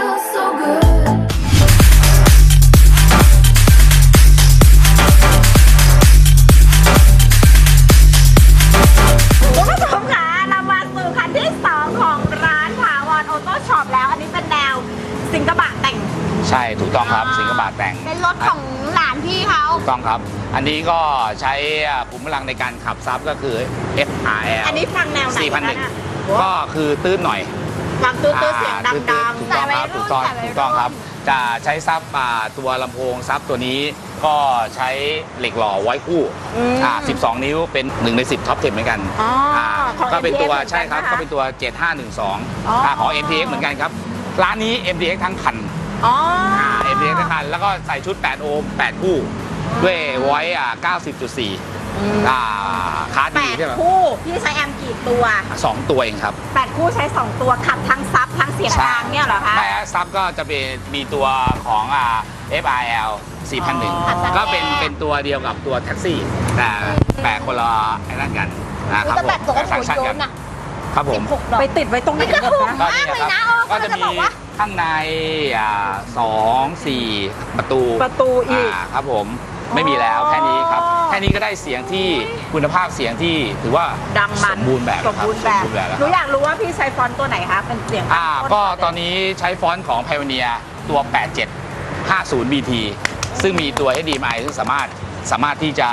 คุณผู้ชมคะเรามาสู่คันที่ 2 ของร้านถาวรออโต้ช็อปแล้ว อันนี้เป็นแนวสิงกระบะแต่งใช่ถูกต้องครับสิงคโปร์แต่งเป็นรถของหลานพี่เขาถูกต้องครับ อันนี้ก็ใช้อ่าขุมพลังในการขับซับก็คือ FRL อันนี้ฟังแนวไหนกันนะ4,001ก็คือตื้นหน่อย ฟังตื้อๆเสียงอ่าตื้ดันงๆถูกต้องครับถูกต้องถูกต้องครับ จะใช้ซับอ่าตัวลำโพงซับตัวนี้ก็ใช้เหล็กหล่อไว้คู่อืมอ่า12 นิ้วเป็น 1 ใน 10ท็อป10เหมือนกันอ๋ออ่าของก็เป็นตัว MTX ใช่ครับ เหมือนกันนะคะก็เป็นตัว 7512อ๋ออ่าของ MTX เหมือนกันครับ ร้านนี้ MTX ทั้งคันๆอ๋ออเอ็มเทั้งคัน แล้วก็ใส่ชุด 8 โอห์ม 8 คู่ ด้วยไว้อ่า90.4 อ่าคาร์ดแปดีดใช่ไหมคู่ พี่ใช้แอมกี่ตัวสองตัวเองครับแปดคู่ใช้ 2 ตัวขับทั้งซับทั้งเสียงใช่กลางเนี่ยเหรอคะแต่ซับก็จะเป็นมีตัวของอ่า FRL 4001 ก็เป็นเป็นตัวเดียวกับตัวแท็กซี่ แต่แปะคนละไอ้นั่นกันนะครับจะแบบตัวกระสัสุนชั่นโยกันนอะครับผมหกดอกไปติดไว้ตรงไหนกันนะก็มากนี่เลยนะนะครับเออก็จะก็จะบมีอกว่าข้างในอ่าสองสี่ประตูประตูอีกาครับผมไม่มีแล้วแค่นี้ครับอ๋อ แค่นี้ก็ได้เสียงที่คุณภาพเสียงที่ถือว่าดังมันสมบูรณ์แบบสมบูรณ์แบบคสมบูรณ์แบบแล้วหนูคอรับยากรู้ว่าพี่ใช้ฟอนต์ตัวไหนคะเป็นเสียงอ่าตั้งก็เลยตอนนี้ใช้ฟอนต์ของ Pioneer ตัว 8750 BT ซึ่งมีตัว HDMI ซึ่งสามารถสามารถที่จะ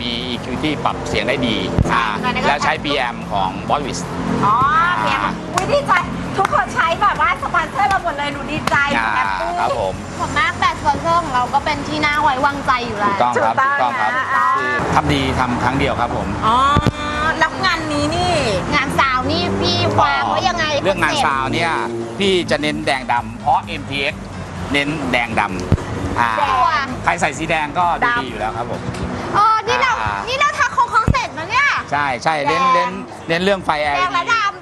มี EQ ที่ปรับเสียงได้ดีอ่าแล้วใช้ PM ของ b o s w i s อ๋อเพียงวิดีใจทุกคนใช้แบบว่าสปอนเซอร์เราหมดเลยหนูดีใจหนูแฮปปี้ครับผมผมมากแต่ส ปอนเซอร์ของเราก็เป็นที่น่าไว้วางใจอยู่แล้ถูว กต้องครับถูถูกกต้ต้อองงครับนะอ่าคือทำดีทำครั้งเดียวครับผม อ๋อแล้วงานนี้นี่ งานสาวนี่พี่วางไว้ยังไงเรื่องงานซาวน์เนี่ย พี่จะเน้นแดงดำเพราะ MTX เน้นแดงดำอ่าแดง ใครใส่สีแดงก็ดูดำดีอยู่แล้วครับผมอ๋อนี่เราอ่า นี่นี่เราทักของของเสร็จนะเนี่ย ใช่ใช่เน้นแดเน้งนเน้นเรื่องไฟ แด LED งและดำใช่แล้วก็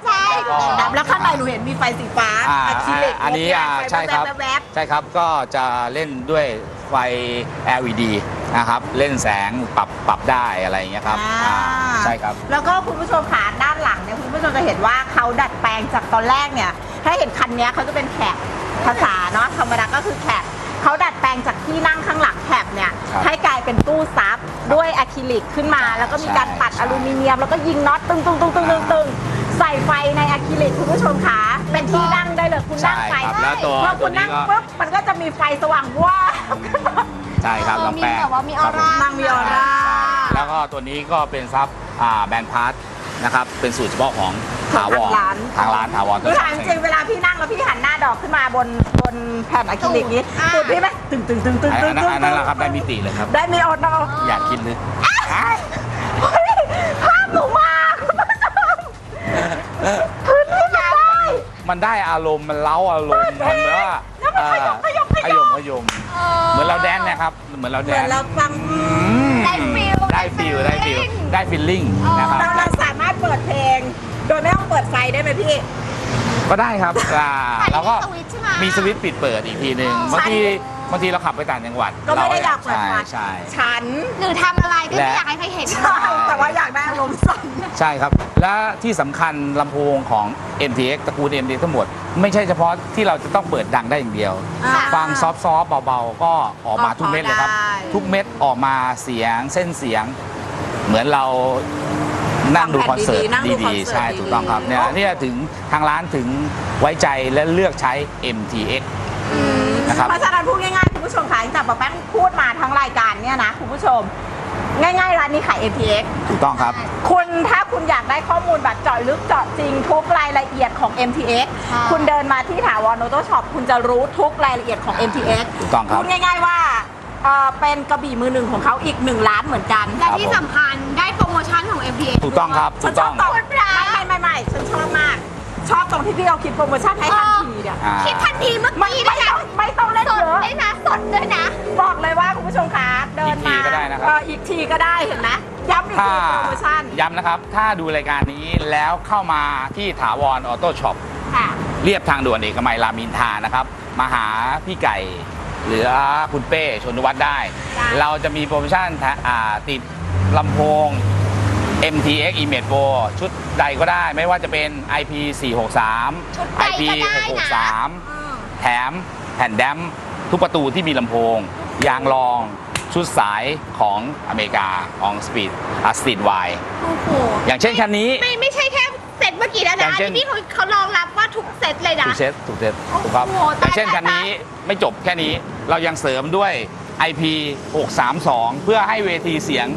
ดำแล้วข้างในหนูเห็นมีไฟสีฟ้าอ่าอะคริลิกอันนี้อ่าไฟใช่ครับ แวบใช่ครับก็จะเล่นด้วยไฟ LED นะครับ เล่นแสงปรับปรับได้อะไรอย่างเงี้ยครับอ่าอ่าใช่ครับ แล้วก็คุณผู้ชมขาด้านหลังเนี่ยคุณผู้ชมจะเห็นว่าเขาดัดแปลงจากตอนแรกเนี่ย ถ้าเห็นคันเนี้ยเขาจะเป็นแคบภาษาเนาะธรรมดาก็คือแคบเขาดัดแปลงจากที่นั่งข้างหลังแคบเนี่ยครับให้กลายเป็นตู้ซับด้วยอะคริลิกขึ้นมา แล้วก็มีการตัดใช่ อลูมิเนียม แล้วก็ยิงน็อตตึงตึงตึงตึงตึงตึง ใส่ไฟในอะคริลิกคุณผู้ชมขาเป็นที่นั่งได้เลยคุณนั่งใช่ไปครับแล้วตัวพอตัคุวณนี้นั่งก็ ปุ๊บมันก็จะมีไฟสว่างว้าบขึ้นมาใช่ครับเออลำแปลงมีแบบว่ามีออร่า คบผนางมีออร่าใช่แล้วก็ตัวนี้ก็เป็นซับอ่าแบรนด์พาร์ทนะครับ เป็นสูตรเฉพาะของถาวรทางร้าน ทางร้านถาวรคือถามจริงเวลาพี่นั่งแล้วพี่หันหน้าดอกขึ้นมาบนบนแผ่นอะคริลิกนี้อ่า ตูดพี่ไหมตึงตึงตึงตึงอันตึงนั้นตึงอันนั้นแหละครับได้มิติเลยครับ ได้มีออดออยากคิดเลย เฮ้ยภาพหนูมาคุณผู้ชมพื้นที่มันได้ มันได้อารมณ์มันเล้าอารมณ์มันเหมือนว่าแล้วมันขยมขยมขยมขยมขยม เหมือนเราแดนซ์นะครับ เหมือนเราเหแดมือนนซ์เราฟังอืมได้ฟิลได้ฟิลได้ฟิลได้ฟิลลิ่งนะครับเราเราสามารถเปิดเพลง โดยไม่ต้องเปิดไฟได้ไหมพี่ก็ได้ครับอ่าอันนี้เราก็มีสวิตช์ใช่ไหมมีสวิตช์ปิดเปิดอีกทีหนึ่งบางที บางทีเราขับไปต่างจังหวัดก็ไม่ได้อยากเปิดใช่ไฟใช่ฉัน หรือทำอะไรก็ไม่และอยากให้ใครเห็น ใช่แต่ว่าอยากได้อารมณ์สั่น ใช่ครับ และที่สำคัญลำโพงของ MTX ตระกูล MTX ทั้งหมด ไม่ใช่เฉพาะที่เราจะต้องเปิดดังได้อย่างเดียว อ่าฟังซอฟต์ๆเบาๆ ก็ออกมาก็พอทุกเม็ดเลยครับ ได้ ทุกเม็ดออกมาเสียงเส้นเสียง เหมือนเรานั่งดูฟังแผ่นคอนเสิร์ตดีๆนั่งดูคอนดีเสิร์ตๆใช่ดีๆ ถูกต้องครับเนี่ยเนี่ยถึงทางร้านถึงไว้ใจและเลือกใช้ MTX นะครับ เพราะฉะนั้นพูดง่ายๆคุณผู้ชมค่ะจากป้าแป้งพูดมาทั้งรายการเนี่ยนะคุณผู้ชม ง่ายๆร้านนี้ขาย ATX ถูกต้องครับ คุณถ้าคุณอยากได้ข้อมูลแบบเจาะลึกเจาะจริงทุกรายละเอียดของ MTX ค่ะ คุณเดินมาที่ถาวรโนโตช็อปคุณจะรู้ทุกรายละเอียดของ MTX ถูกต้องครับ พูดง่ายๆว่าเอ่อเป็นกระบี่มือหนึ่งของเขาอีกหนึ่งล้านเหมือนกัน และที่สำคัญได้โปรโมชั่นของ MPA ถูกต้องครับ ฉัถูนกชต้ออบง ตรงไม่ไม่ไม่ไม่ฉันชอบมาก ชอบตรงที่พี่เราคิดโปรโมชั่นให้ทันทีเนี่ยอ่า คิดทันทีเมื่อไม่กี้ไม่ด้วยต้นะองไม่ ทีก็ได้นะครับ เอออีกทีก็ได้เห็นไหมย้ำอีกถ้าทีโปรโมชั่นย้ำนะครับ ถ้าดูรายการนี้แล้วเข้ามาที่ถาวรออโต้ช็อปค่ะ เรียบทางด่วนเอกมัยรามอินทรานะครับ มาหาพี่ไก่ หรือคุณเป้ชนวัฒน์ได้ ได้ เราจะมีโปรโมชั่นทะอ่าติดลำโพง MTX Image Pro ชุดใดก็ได้ ไม่ว่าจะเป็น IP 463ชุดใด IP ก็ได้นะ 663แถมแผ่นแดมทุกประตูที่มีลำโพง ยางรอง ชุดสายของอเมริกาของ Speed อะ Street Y โอ้โหอย่างเช่นคันนี้ ไม่ไม่ใช่แค่เซตเมื่อกี้แล้วอย่านะงเช่นนี่เขาเขารองรับว่าทุกเซตเลยนะ ถูกเซตถูกเซตถูกครับโอ้โหอย่างเช่นตายคันนี้ตายไม่จบแค่นี้เรายังเสริมด้วย IP 632 เพื่อให้เวทีเสียง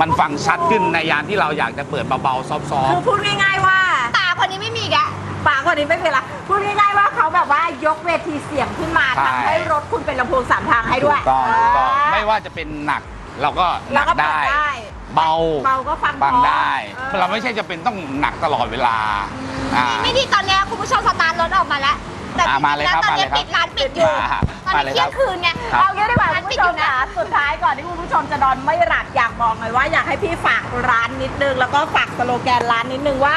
มันฟังชัดขึ้นในยามที่เราอยากจะเปิดเบาๆซอฟคือต์พูดง่ายๆว่า ตาคนนี้ไม่มีอีกอะปากคนนี้ไม่เป็นไรพูดง่ายๆว่า เขาแบบว่ายกเวทีเสียงขึ้นมาทำให้รถคุณเป็นลำโพงสามทางให้ๆด้วยถูกต้องถูกต้องไม่ว่าจะเป็นหนักเราก็หแล้นัวกก็เปิได้ดได้ เบาเบาก็ฟังฟังเพราะได้ เออ เราไม่ใช่จะเป็นต้องหนักตลอดเวลาอ่านี่ที่ตอนเนี้ยคุณผู้ชมสตาร์ทรถออกมาแล้วแต่อะมาเลยจงๆครับตอนนี้มาเลยครับปิดร้านปิดอยู่มาตอนมาเลนี้ยเที่คยรับงคืนไงครับ เอางี้ดีกว่าร้านคุณปิผู้ดชอมยู่นะค่ะสุดท้ายก่อนที่คุณผู้ชมจะนอนไม่หลับอยากบอกเลยว่าอยากให้พี่ฝากร้านนิดนึง แล้วก็ฝากสโลแกนร้านนิดนึงว่า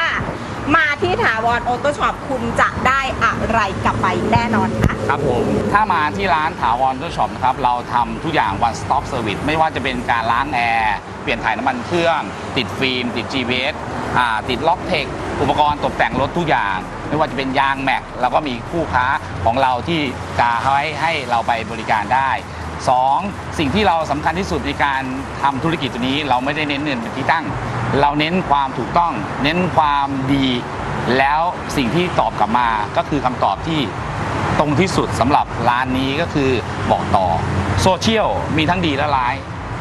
มาที่ถาวรออโต้ช็อปคุณจะได้อะไรกลับไปแน่นอนคะ ครับผม ถ้ามาที่ร้านถาวรตู้ช็อปนะครับ เราทำทุกอย่าง one stop service ไม่ว่าจะเป็นการล้างแอร์ เปลี่ยนถ่ายน้ำมันเครื่อง ติดฟิล์ม ติด GPS อ่าติดล็อกเทค อุปกรณ์ตกแต่งรถทุกอย่าง ไม่ว่าจะเป็นยางแม็ก เราก็มีคู่ค้าของเราที่จะให้ให้เราไปบริการได้ 2. สิ่งที่เราสำคัญที่สุดในการทำธุรกิจตัวนี้ เราไม่ได้เน้นเงินเป็นที่ตั้ง เราเน้นความถูกต้อง เน้นความดีแล้วสิ่งที่ตอบกลับมาก็คือคำตอบที่ตรงที่สุดสำหรับร้านนี้ก็คือบอกต่อโซเชียลมีทั้งดีและร้าย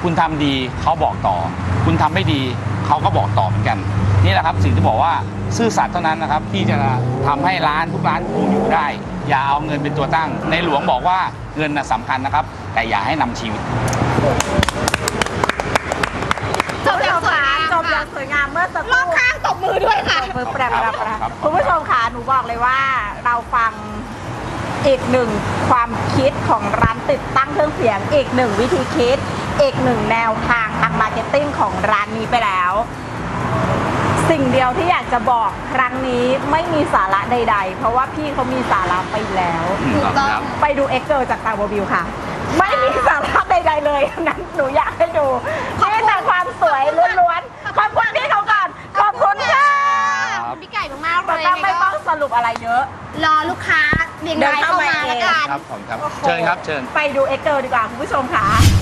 คุณทำดีเขาบอกต่อ คุณทำไม่ดีเขาก็บอกต่อเหมือนกัน นี่แหละครับสิ่งที่บอกว่าซื่อสัตย์เท่านั้นนะครับ ที่จะทำให้ร้านทุกร้านคงอยู่ได้ อย่าเอาเงินเป็นตัวตั้ง ในหลวงบอกว่าเงินน่ะสำคัญนะครับ แต่อย่าให้นำชีวิต จบอย่างสวยงามเมื่อสักครรู่อบข้างตบมือด้วยค่ะ มือแปรบครับแปรบครับ คุณผู้ชมค่ะ หนูบอกเลยว่าเราฟังอีกหนึ่งความคิดของร้านติดตั้งเครื่องเสียง อีกหนึ่งวิธีคิด อีกหนึ่งแนวทางทางมาร์เก็ตติ้งของร้านนี้ไปแล้ว สิ่งเดียวที่อยากจะบอกครั้งนี้ไม่มีสาระใด ๆ เพราะว่าพี่เขามีสาระไปแล้วถูกต้องไปดูเอ็กเกิลจากตาโบวิวค่ะ ไม่มีสาระใดๆเลยนั้นหนูอยากให้ดูนี่แต่ความสวยล้วน องสรุปอะไรเยอะ รอลูกค้าเรียงรายเข้ามาแล้วกัน ครับผมครับ เชิญครับ เชิญ ไปดูเอ็กเกิลดีกว่าคุณผู้ชมค่ะ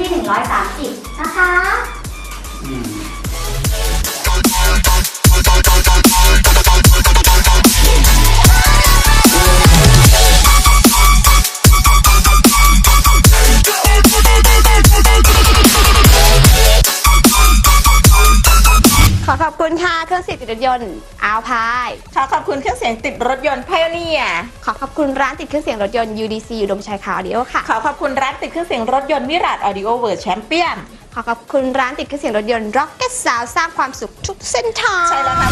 ที่ 130 นะคะ อืม อขอบคุณค่ะเครื่องเสียงติดรถยนต์อาวพาย ขอขอบคุณเครื่องเสียงติดรถยนต์ไพโอเนียขอขอบคุณร้านติดเครื่องเสียงรถยนต์ UDC อุดมชัยคาวดิโอค่ะ ขอขอบคุณร้านติดเครื่องเสียงรถยนต์วิราดออดิโอเวิร์ดแชมเปี้ยน ขอขอบคุณร้านติดเครื่องเสียงรถยนต์ Rocket Sound สร้างความสุขทุกเส้นทาง ใช่แล้วค่ะ